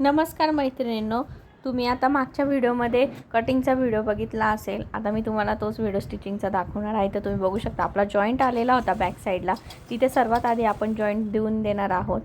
नमस्कार मैत्रिणींनो तुम्ही आता मागच्या व्हिडिओमध्ये कटिंगचा व्हिडिओ बघितला असेल. आता मी तुम्हाला तोच व्हिडिओ स्टिचिंगचा दाखवणार आहे. तर तुम्ही बघू शकता आपला जॉईंट आलेला होता बॅक साईडला तिथे सर्वात आधी आपण जॉईंट देऊन देणार आहोत.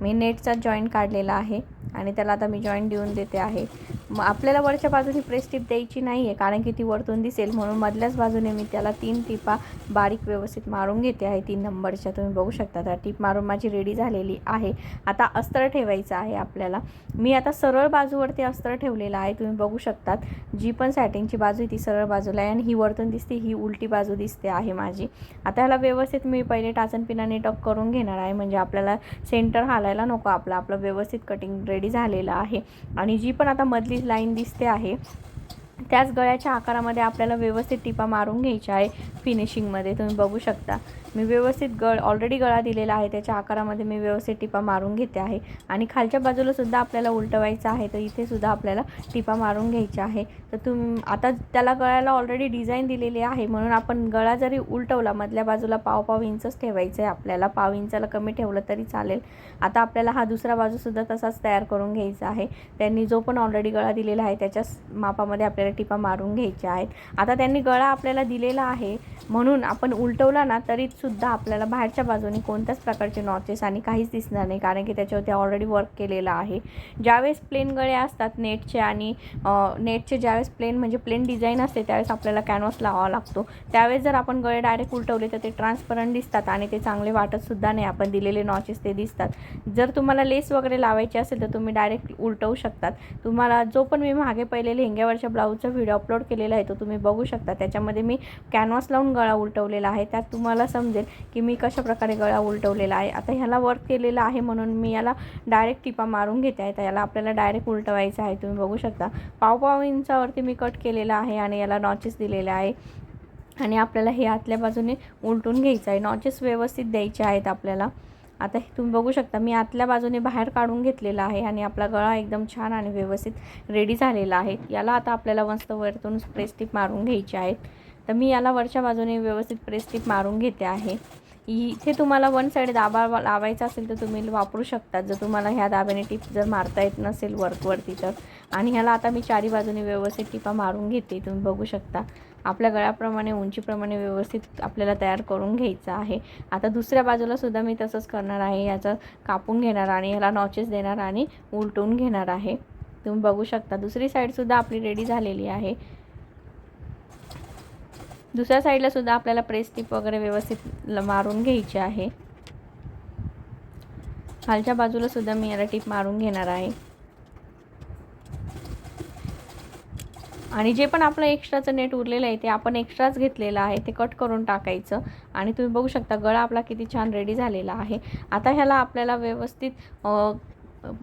मी नेटचा जॉईंट काढलेला आहे आणि त्याला आता मी जॉईंट देऊन देते आहे. मग आपल्याला वरच्या बाजूने प्रेस टिप द्यायची नाही आहे कारण की ती वरतून दिसेल. म्हणून मधल्याच बाजूने मी त्याला तीन टिपा बारीक व्यवस्थित मारून घेते आहे तीन नंबरच्या. तुम्ही बघू शकता त्या टिप मारून माझी रेडी झालेली आहे. आता अस्तर ठेवायचं आहे आपल्याला. मी आता सरळ बाजूवरती अस्तर ठेवलेलं आहे. तुम्ही बघू शकतात जी पण सॅटिंगची बाजू आहे ती सरळ बाजूला आहे आणि ही वरतून दिसते ही उलटी बाजू दिसते आहे माझी. आता ह्याला व्यवस्थित मी पहिले टाचनपिनाने टक करून घेणार आहे. म्हणजे आपल्याला सेंटर हालायला नको आपलं. आपलं व्यवस्थित कटिंग रेडी झालेलं आहे. आणि जी पण आता मधली लाईन दिसते आहे. त्याच गळ्याच्या आकारामध्ये आपल्याला व्यवस्थित टिपा मारून घ्यायच्या आहे फिनिशिंगमध्ये तुम्ही बघू शकता. मी व्यवस्थित गळ ऑलरेडी गळा दिलेला आहे. त्याच्या आकारामध्ये मी व्यवस्थित टिपा मारून घेते आहे. आणि खालच्या बाजूला सुद्धा आपल्याला उलटवायचं आहे तर इथे सुद्धा आपल्याला टिपा मारून घ्यायच्या आहे. तर तुम आता त्याला गळ्याला ऑलरेडी डिझाईन दिलेली आहे. म्हणून आपण गळा जरी उलटवला मधल्या बाजूला पाव पाव इंचच ठेवायचं आहे आपल्याला. पाव इंचाला कमी ठेवलं तरी चालेल. आता आपल्याला हा दुसरा बाजूसुद्धा तसाच तयार करून घ्यायचा आहे. त्यांनी जो पण ऑलरेडी गळा दिलेला आहे त्याच्याच मापामध्ये आपल्याला टिपा मारून घ्यायच्या आहेत. आता त्यांनी गळा आपल्याला दिलेला आहे. म्हणून आपण उलटवला ना तरी सुद्धा आपल्याला बाहेरच्या बाजूने कोणत्याच प्रकारचे नॉचेस आणि काहीच दिसणार नाही कारण की त्याच्यावरती ऑलरेडी वर्क केलेलं आहे. ज्यावेळेस प्लेन गळे असतात नेटचे आणि नेटचे ज्यावेळेस प्लेन म्हणजे प्लेन डिझाईन असते त्यावेळेस आपल्याला कॅनव्हास लावावा लागतो. त्यावेळेस जर आपण गळे डायरेक्ट उलटवले तर ते ट्रान्सपरंट दिसतात आणि ते चांगले वाटतसुद्धा नाही. आपण दिलेले नॉचेस ते दिसतात. जर तुम्हाला लेस वगैरे लावायचे असेल तर तुम्ही डायरेक्ट उलटवू शकतात. तुम्हाला जो पण मी मागे पहिले लेहंग्यावरच्या ब्लाऊजचा व्हिडिओ अपलोड केलेला आहे तो तुम्ही बघू शकता. त्याच्यामध्ये मी कॅनव्हास लावून गळा उलटवलेला आहे. त्यात तुम्हाला सम समजेल की मी कशाप्रकारे गळा उलटवलेला आहे. आता ह्याला वर्क केलेलं आहे म्हणून मी याला डायरेक्ट टिपा मारून घेते आहे. तर याला आपल्याला डायरेक्ट उलटवायचं आहे. तुम्ही बघू शकता. पावपाव इंचावरती मी कट केलेला आहे आणि याला नॉचेस दिलेले आहे. आणि आपल्याला हे आतल्या बाजूने उलटून घ्यायचं आहे. नॉचेस व्यवस्थित द्यायचे आहेत आपल्याला. आता हे तुम्ही बघू शकता. मी आतल्या बाजूने बाहेर काढून घेतलेला आहे आणि आपला गळा एकदम छान आणि व्यवस्थित रेडी झालेला आहे. याला आता आपल्याला मस्त वरतून प्रेस टिप मारून घ्यायची आहेत. तर मी याला वरच्या बाजूने व्यवस्थित प्रेस टिप मारून घेते आहे. इथे तुम्हाला वन साईड दाबा लावायचा असेल तर तुम्ही वापरू शकता. जर तुम्हाला ह्या दाब्याने टिप जर मारता येत नसेल वर्कवरती तर. आणि ह्याला आता मी चारी बाजूने व्यवस्थित टिपा मारून घेते. तुम्ही बघू शकता. आपल्या गळ्याप्रमाणे उंचीप्रमाणे व्यवस्थित आपल्याला तयार करून घ्यायचं आहे. आता दुसऱ्या बाजूला सुद्धा मी तसंच करणार आहे. याचं कापून घेणार आणि ह्याला नॉचेस देणार आणि उलटून घेणार आहे. तुम्ही बघू शकता. दुसरी साईडसुद्धा आपली रेडी झालेली आहे. दुसऱ्या साईडला सुद्धा आपल्याला प्रेस टिप वगैरे व्यवस्थित मारून घ्यायची आहे. खालच्या बाजूला सुद्धा मी याला टिप मारून घेणार आहे. आणि जे पण आपलं एक्स्ट्राचं नेट उरलेलं आहे ते आपण एक्स्ट्राच घेतलेलं आहे ते कट करून टाकायचं. आणि तुम्ही बघू शकता गळा आपला किती छान रेडी झालेला आहे. आता ह्याला आपल्याला व्यवस्थित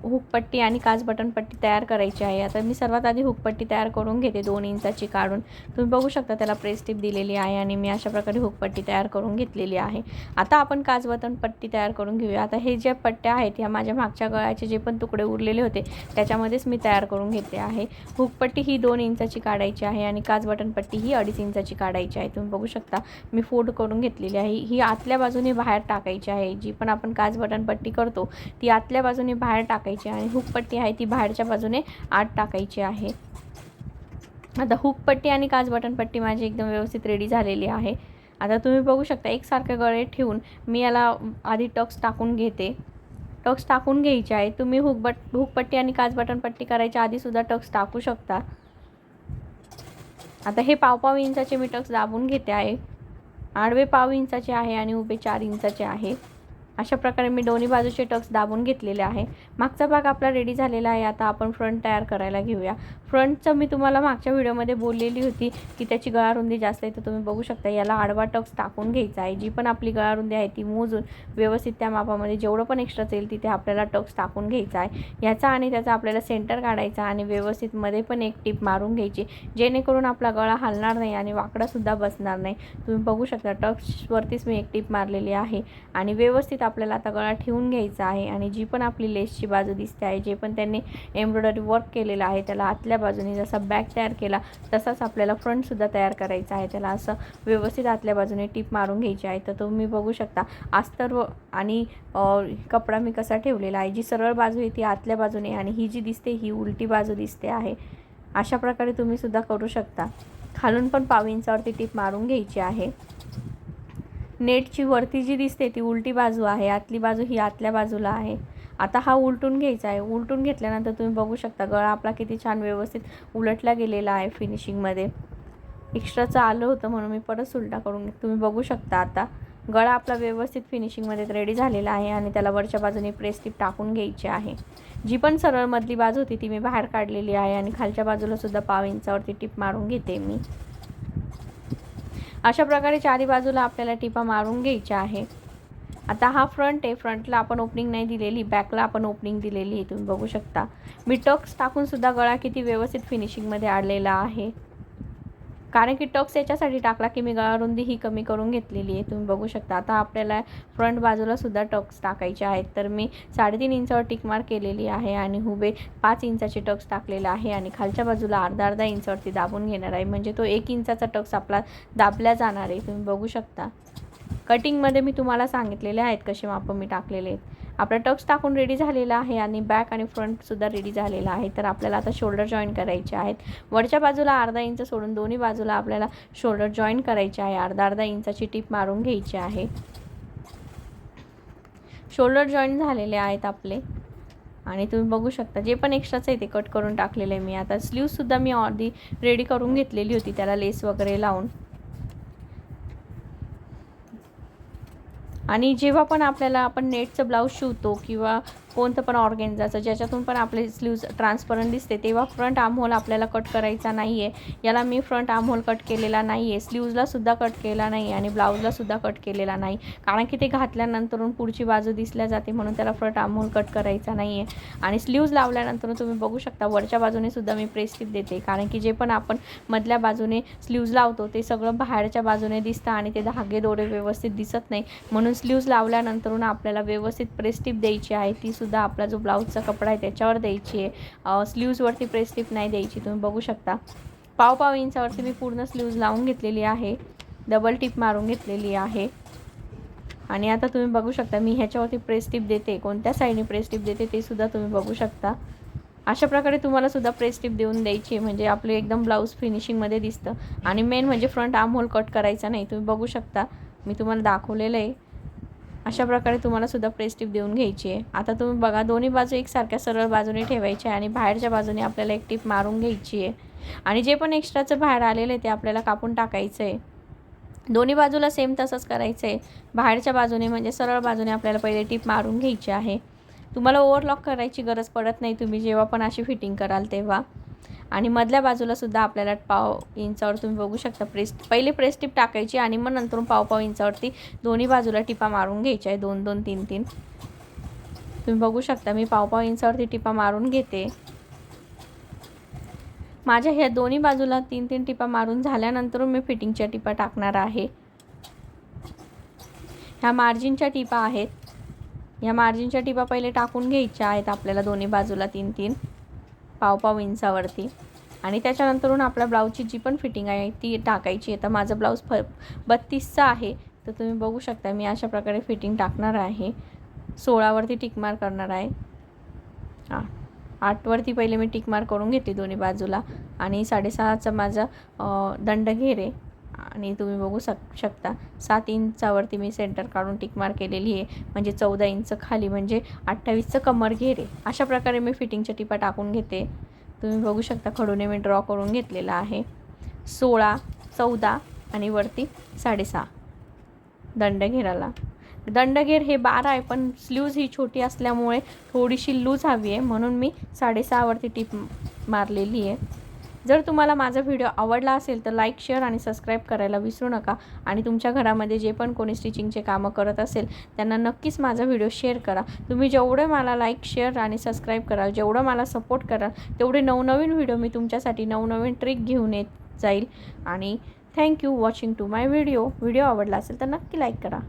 हुकपट्टी आणि काच बटन पट्टी तयार करायची आहे. आता मी सर्वात आधी हुकपट्टी तयार करून घेते दोन इंचाची काढून. तुम्ही बघू शकता त्याला प्रेस टिप दिलेली आहे आणि मी अशा प्रकारे हुकपट्टी तयार करून घेतलेली आहे. आता आपण काच बटन पट्टी तयार करून घेऊया. आता हे ज्या पट्ट्या आहेत ह्या माझ्या मागच्या गळ्याचे जे पण तुकडे उरलेले होते त्याच्यामध्येच मी तयार करून घेते आहे. हुकपट्टी ही दोन इंचाची काढायची आहे आणि काच बटन पट्टी ही अडीच इंचाची काढायची आहे. तुम्ही बघू शकता मी फोल्ड करून घेतलेली आहे. ही आतल्या बाजूने बाहेर टाकायची आहे. जी पण आपण काच बटन पट्टी करतो ती आतल्या बाजूने बाहेर टाक टाकायची आणि हुकपट्टी आहे ती बाहेरच्या बाजूने आत टाकायची आहे. आता हुकपट्टी आणि काच बटनपट्टी माझी एकदम व्यवस्थित रेडी झालेली आहे. आता तुम्ही बघू शकता एकसारखे गळे ठेवून मी याला आधी टक्स टाकून घेते. टक्स टाकून घ्यायचे आहे. तुम्ही हुकबट हुकपट्टी आणि काच बटनपट्टी करायच्या आधीसुद्धा टक्स टाकू शकता. आता हे पावपाव इंचाचे मी टक्स दाबून घेते आहे. आडवे पाव इंचाचे आहे आणि उभे चार इंचाचे आहे. अशा प्रकारे मी दोन्ही बाजूचे टक्स दाबून घेतलेले आहे. मागचा भाग आपला रेडी झालेला आहे. आता आपण फ्रंट तयार करायला घेऊया. फ्रंटचं मी तुम्हाला मागच्या व्हिडिओमध्ये बोललेली होती की त्याची गळारुंदी जास्त आहे तर तुम्ही बघू शकता याला आडवा टक्स टाकून घ्यायचा आहे. जी पण आपली गळारुंदी आहे ती मोजून व्यवस्थित त्या मापामध्ये जेवढं पण एक्स्ट्रा येईल तिथे आपल्याला टक्स टाकून घ्यायचा आहे. याचा आणि त्याचा आपल्याला सेंटर काढायचा आणि व्यवस्थित मध्ये पण एक टीप मारून घ्यायची. जेणेकरून आपला गळा हलणार नाही आणि वाकडासुद्धा बसणार नाही. तुम्ही बघू शकता टक्सवरतीच मी एक टीप मारलेली आहे. आणि व्यवस्थित आपल्याला आता गळा ठेवून घ्यायचा आहे आणि जी पण आपली लेसची बाजू दिसते आहे जे पण त्यांनी एम्ब्रॉयडरी वर्क केलेलं आहे त्याला आतल्या बाजूने जसा बॅग तयार केला तसाच आपल्याला फ्रंटसुद्धा तयार करायचा आहे. त्याला असं व्यवस्थित आतल्या बाजूने टीप मारून घ्यायची आहे. तर तुम्ही बघू शकता अस्तर आणि कपडा मी कसा ठेवलेला आहे. जी सरळ बाजू आहे ती आतल्या बाजूने आणि ही जी दिसते ही उलटी बाजू दिसते आहे. अशा प्रकारे तुम्ही सुद्धा करू शकता. खालून पण पाव इंचावरती टीप मारून घ्यायची आहे. नेटची वरती जी दिसते ती उलटी बाजू आहे आतली बाजू ही आतल्या बाजूला आहे. आता हा उलटून घ्यायचा आहे. उलटून घेतल्यानंतर तुम्ही बघू शकता गळा आपला किती छान व्यवस्थित उलटला गेलेला आहे फिनिशिंगमध्ये एक्स्ट्राचं आलं होतं म्हणून मी परत उलटा करून तुम्ही बघू शकता आता. गळा आपला व्यवस्थित फिनिशिंगमध्ये रेडी झालेला आहे आणि त्याला वरच्या बाजूने प्रेस टीप टाकून घ्यायची आहे. जी पण सरळ मधली बाजू होती ती मी बाहेर काढलेली आहे आणि खालच्या बाजूला सुद्धा पाव इंचावरती टिप मारून घेते मी. अशा प्रकारे चारी बाजूला आपल्याला टिपा मारून घ्यायच्या आहे आता हा फ्रंट आहे. फ्रंटला आपण ओपनिंग नाही दिलेली. बॅकला आपण ओपनिंग दिलेली आहे. तुम्ही बघू शकता. मी टक्स टाकूनसुद्धा गळा किती व्यवस्थित फिनिशिंगमध्ये आणलेला आहे. कारण की टक्स याच्यासाठी टाकला की मी गळा रुंदी ही कमी करून घेतलेली आहे. तुम्ही बघू शकता. आता आपल्याला फ्रंट बाजूला सुद्धा टक्स टाकायचे आहेत. तर मी साडेतीन इंचावर टिकमार केलेली आहे आणि हुबे पाच इंचाचे टक्स टाकलेला आहे आणि खालच्या बाजूला अर्धा अर्धा इंचावरती दाबून घेणार आहे. म्हणजे तो एक इंचाचा टक्स आपला दाबला जाणार आहे. तुम्ही बघू शकता. कटिंगमध्ये मी तुम्हाला सांगितलेले आहेत कसे मापं मी टाकलेले आहेत. आपला टक्स टाकून रेडी झालेला आहे आणि बॅक आणि फ्रंटसुद्धा रेडी झालेला आहे. तर आपल्याला आता शोल्डर जॉईन करायचे आहेत. वरच्या बाजूला अर्धा इंच सोडून दोन्ही बाजूला आपल्याला शोल्डर जॉईन करायचे आहे. अर्धा अर्धा इंचाची टीप मारून घ्यायची आहे. शोल्डर जॉईन झालेले आहेत आपले. आणि तुम्ही बघू शकता जे पण एक्स्ट्राचं आहे ते कट करून टाकलेलं आहे मी. आता स्लीवसुद्धा मी ऑर्धी रेडी करून घेतलेली होती. त्याला लेस वगैरे लावून. आणि जेव्हा पण आपल्याला आपण नेटचं ब्लाऊज शिवतो किंवा कोणतं पण ऑर्गेन्झाचं ज्याच्यातून पण आपले स्लीव्ज ट्रान्सपरंट दिसते तेव्हा फ्रंट आमहोल आपल्याला कट करायचा नाही आहे याला मी फ्रंट आमहोल कट केलेला नाही आहे स्लीव्जलासुद्धा कट केला नाही आणि ब्लाऊजलासुद्धा कट केलेला नाही. कारण की ते घातल्यानंतरून पुढची बाजू दिसल्या जाते म्हणून त्याला फ्रंट आमहोल कट करायचा नाही आहे आणि स्लीव्ज लावल्यानंतर तुम्ही बघू शकता वरच्या बाजूने सुद्धा मी प्रेस टिप देते. कारण की जे पण आपण मधल्या बाजूने स्लीव्ज लावतो ते सगळं बाहेरच्या बाजूने दिसतं आणि ते धागे दोरे व्यवस्थित दिसत नाही. म्हणून स्लीव्ज लावल्यानंतरून आपल्याला व्यवस्थित प्रेस टिप द्यायची आहे ती सुद्धा आपला जो ब्लाऊजचा कपडा आहे त्याच्यावर द्यायची आहे. स्लीव्जवरती प्रेस टिप नाही द्यायची तुम्ही बघू शकता. पाव पाव इंचावरती मी पूर्ण स्लीव्ज लावून घेतलेली आहे. डबल टिप मारून घेतलेली आहे. आणि आता तुम्ही बघू शकता मी ह्याच्यावरती प्रेस टिप देते कोणत्या साईडने प्रेस टिप देते ते सुद्धा तुम्ही बघू शकता. अशा प्रकारे तुम्हाला सुद्धा प्रेस टिप देऊन द्यायची आहे म्हणजे आपलं एकदम ब्लाऊज फिनिशिंगमध्ये दिसतं. आणि मेन म्हणजे फ्रंट आर्म होल कट करायचा नाही तुम्ही बघू शकता. मी तुम्हाला दाखवलेलं आहे. अशा प्रकारे तुम्हाला सुद्धा प्रेस टिप देऊन घ्यायची आहे. आता तुम्ही बघा दोन्ही बाजू एकसारख्या सरळ बाजूने ठेवायच्या आहे आणि बाहेरच्या बाजूने आपल्याला एक टिप मारून घ्यायची आहे. आणि जे पण एक्स्ट्राचं बाहेर आलेलं आहे ते आपल्याला कापून टाकायचं आहे दोन्ही बाजूला सेम तसंच करायचं आहे बाहेरच्या बाजूने म्हणजे सरळ बाजूने आपल्याला पहिले टिप मारून घ्यायची आहे. तुम्हाला ओव्हरलॉक करायची गरज पडत नाही तुम्ही जेव्हा पण अशी फिटिंग कराल तेव्हा. आणि मधल्या बाजूला सुद्धा आपल्याला पाव इंचावर तुम्ही बघू शकता. प्रेस पहिले प्रेस टिप टाकायची आणि मग नंतर पाव पाव इंचावरती दोन्ही बाजूला टिपा मारून घ्यायच्या आहे. दोन दोन तीन तीन. तुम्ही बघू शकता मी पाव पाव इंचावरती टिपा मारून घेते. माझ्या ह्या दोन्ही बाजूला तीन तीन टिपा मारून झाल्यानंतर मी फिटिंगच्या टिपा टाकणार आहे. ह्या मार्जिनच्या टिपा आहेत. ह्या मार्जिनच्या टिपा पहिले टाकून घ्यायच्या आहेत आपल्याला दोन्ही बाजूला तीन तीन. पावपाव इंचावरती. आणि त्याच्यानंतरून आपल्या ब्लाऊजची जी पण फिटिंग आहे ती टाकायची. आहे तर माझं ब्लाऊज फ बत्तीसचा आहे. तर तुम्ही बघू शकता मी अशा प्रकारे फिटिंग टाकणार आहे. सोळावरती टिकमार करणार आहे. हां. आठवरती पहिले मी टिकमार करून घेते दोन्ही बाजूला. आणि साडेसहाचा माझा दंड घेरे. आणि तुम्ही बघू शक शकता. सात इंचावरती मी सेंटर काढून टिकमार केलेली आहे. म्हणजे चौदा इंच खाली म्हणजे अठ्ठावीसचं कमर घेर. आहे अशा प्रकारे मी फिटिंगच्या टिपा टाकून घेते. तुम्ही बघू शकता खडूने मी ड्रॉ करून घेतलेला आहे. सोळा चौदा आणि वरती साडेसहा. दंडघेराला. दंडघेर हे बारा आहे पण स्लीव्ज ही छोटी असल्यामुळे थोडीशी लूज हवी आहे. म्हणून मी साडेसहावरती टिप मारलेली आहे. जर तुम्हाला माझा व्हिडिओ आवडला असेल तर लाईक शेअर आणि सबस्क्राईब करायला विसरू नका. आणि तुमच्या घरामध्ये जे पण कोणी स्टिचिंगचे कामं करत असेल त्यांना नक्कीच माझा व्हिडिओ शेअर करा. तुम्ही जेवढे मला लाईक शेअर आणि सबस्क्राईब कराल जेवढं मला सपोर्ट कराल तेवढे नवनवीन व्हिडिओ मी तुमच्यासाठी नवनवीन ट्रिक घेऊन येत जाईल. आणि thank you watching to my video video आवडला असेल तर नक्की लाईक करा.